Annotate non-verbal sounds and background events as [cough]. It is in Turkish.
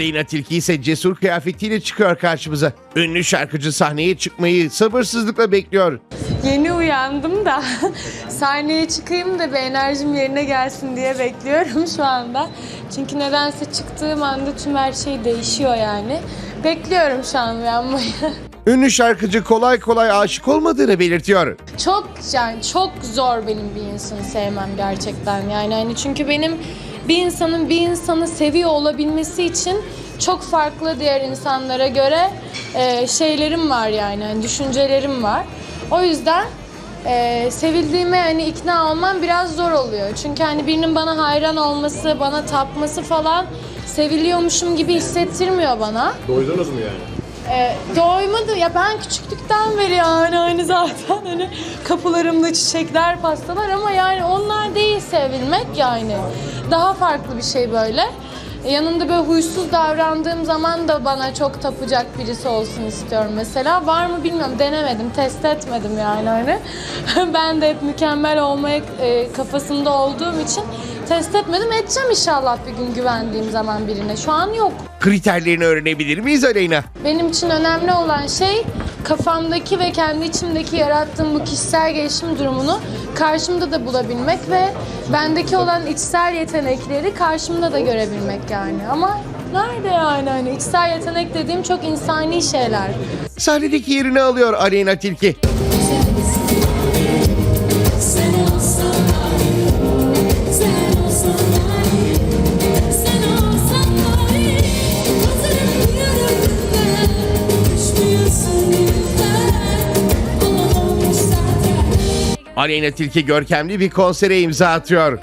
Aleyna Tilki ise cesur kıyafetiyle çıkıyor karşımıza. Ünlü şarkıcı sahneye çıkmayı sabırsızlıkla bekliyor. Yeni uyandım da [laughs] sahneye çıkayım da bir enerjim yerine gelsin diye bekliyorum şu anda. Çünkü nedense çıktığım anda tüm her şey değişiyor yani. Bekliyorum şu an uyanmayı. [laughs] Ünlü şarkıcı kolay kolay aşık olmadığını belirtiyor. Çok yani çok zor benim bir insanı sevmem gerçekten. Yani hani çünkü benim bir insanın bir insanı seviyor olabilmesi için çok farklı diğer insanlara göre e, şeylerim var yani hani düşüncelerim var. O yüzden e, sevildiğime hani ikna olmam biraz zor oluyor. Çünkü hani birinin bana hayran olması, bana tapması falan seviliyormuşum gibi hissettirmiyor bana. Doydunuz mu yani? Ee, doymadı ya ben küçüklükten beri yani hani zaten hani kapılarımda çiçekler pastalar ama yani onlar değil sevilmek yani daha farklı bir şey böyle. E, Yanında böyle huysuz davrandığım zaman da bana çok tapacak birisi olsun istiyorum mesela. Var mı bilmiyorum denemedim, test etmedim yani hani. [laughs] ben de hep mükemmel olmaya e, kafasında olduğum için test etmedim. Edeceğim inşallah bir gün güvendiğim zaman birine. Şu an yok. Kriterlerini öğrenebilir miyiz Aleyna? Benim için önemli olan şey kafamdaki ve kendi içimdeki yarattığım bu kişisel gelişim durumunu karşımda da bulabilmek ve bendeki olan içsel yetenekleri karşımda da görebilmek yani. Ama nerede yani hani içsel yetenek dediğim çok insani şeyler. Sahnedeki yerini alıyor Aleyna Tilki. Aleyna Tilki görkemli bir konsere imza atıyor.